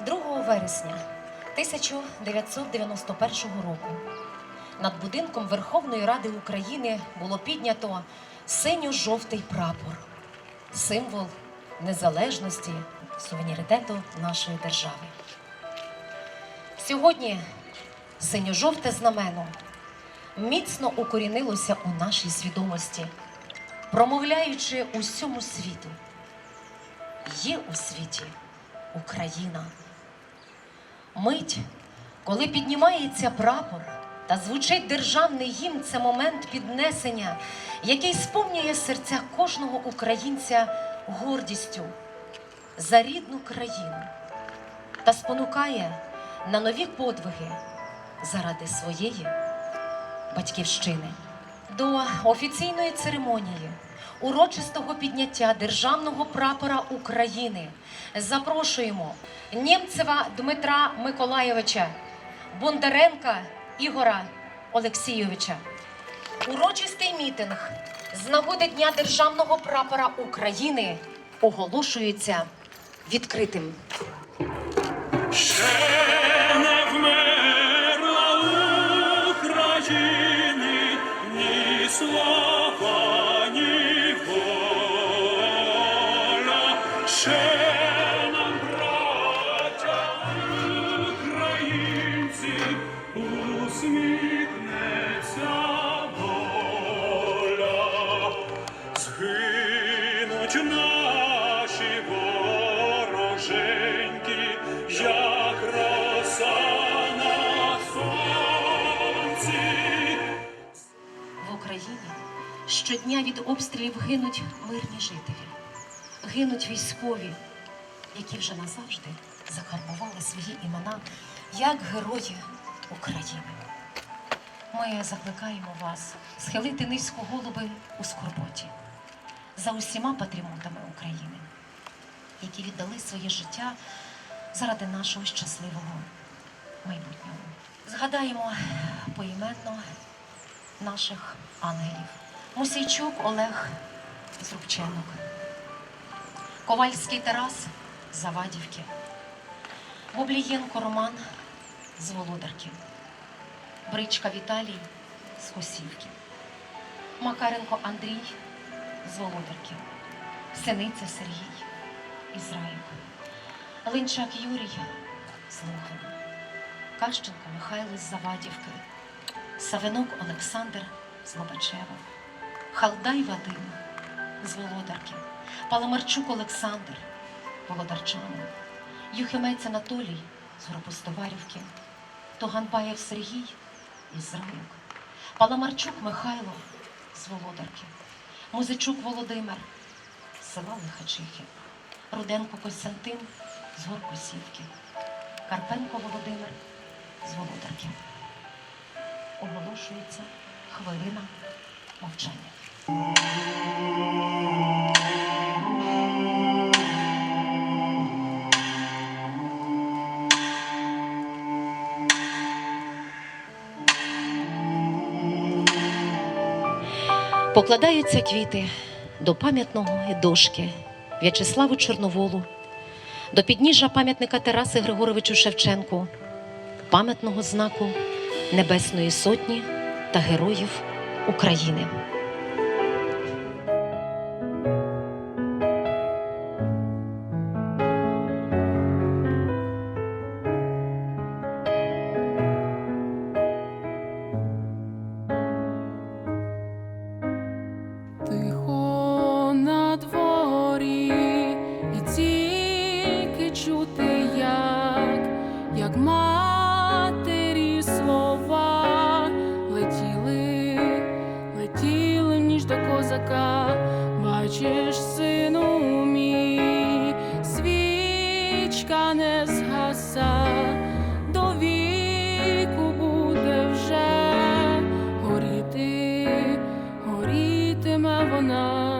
2 вересня 1991 року над будинком Верховної Ради України було піднято синьо-жовтий прапор, символ незалежності, суверенітету нашої держави. Сьогодні синьо-жовте знамено міцно укорінилося у нашій свідомості, промовляючи усьому світу. Є у світі Україна. Мить, коли піднімається прапор та звучить державний гімн, це момент піднесення, який сповнює серця кожного українця гордістю за рідну країну та спонукає на нові подвиги заради своєї батьківщини. До офіційної церемонії урочистого підняття державного прапора України запрошуємо Нємцева Дмитра Миколайовича, Бондаренка Ігора Олексійовича. Урочистий мітинг з нагоди Дня державного прапора України оголошується відкритим. Щодня від обстрілів гинуть мирні жителі, гинуть військові, які вже назавжди закарбували свої імена як герої України. Ми закликаємо вас схилити низько голуби у скорботі за усіма патріотами України, які віддали своє життя заради нашого щасливого майбутнього. Згадаємо поіменно наших ангелів. Мусійчук Олег з Рубченок, Ковальський Тарас Завадівки, Бублієнко Роман з Володарки, Бричка Віталій з Косівки, Макаренко Андрій з Володарки, Синиця Сергій із Раївки, Линчак Юрій з Лугина, Кащенко Михайло з Завадівки, Савинок Олександр з Лобачева, Халдай Вадим з Володарки, Паламарчук Олександр, Володарчанин, Юхимець Анатолій з Горопостоварівки, Тоганбаєв Сергій із Райок, Паламарчук Михайло з Володарки, Музичук Володимир з села Лихачихи, Руденко Костянтин з Горкосівки, Карпенко Володимир з Володарки. Оголошується хвилина мовчання. Покладаються квіти до пам'ятного дошки В'ячеславу Чорноволу, до підніжжя пам'ятника Тараси Григоровичу Шевченку, пам'ятного знаку Небесної Сотні та Героїв України. Козака, бачиш, сину мій, свічка не згаса, до віку буде вже горіти, горітиме вона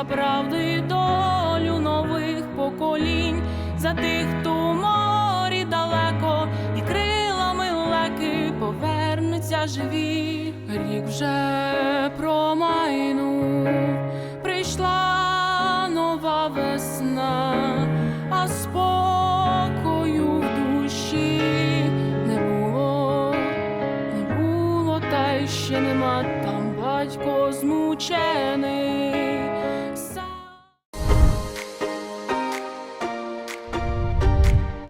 за правду і долю нових поколінь, за тих, хто у морі далеко, і крилами леки повернуться живі. Рік вже промайнув, ще нема там батько змучений,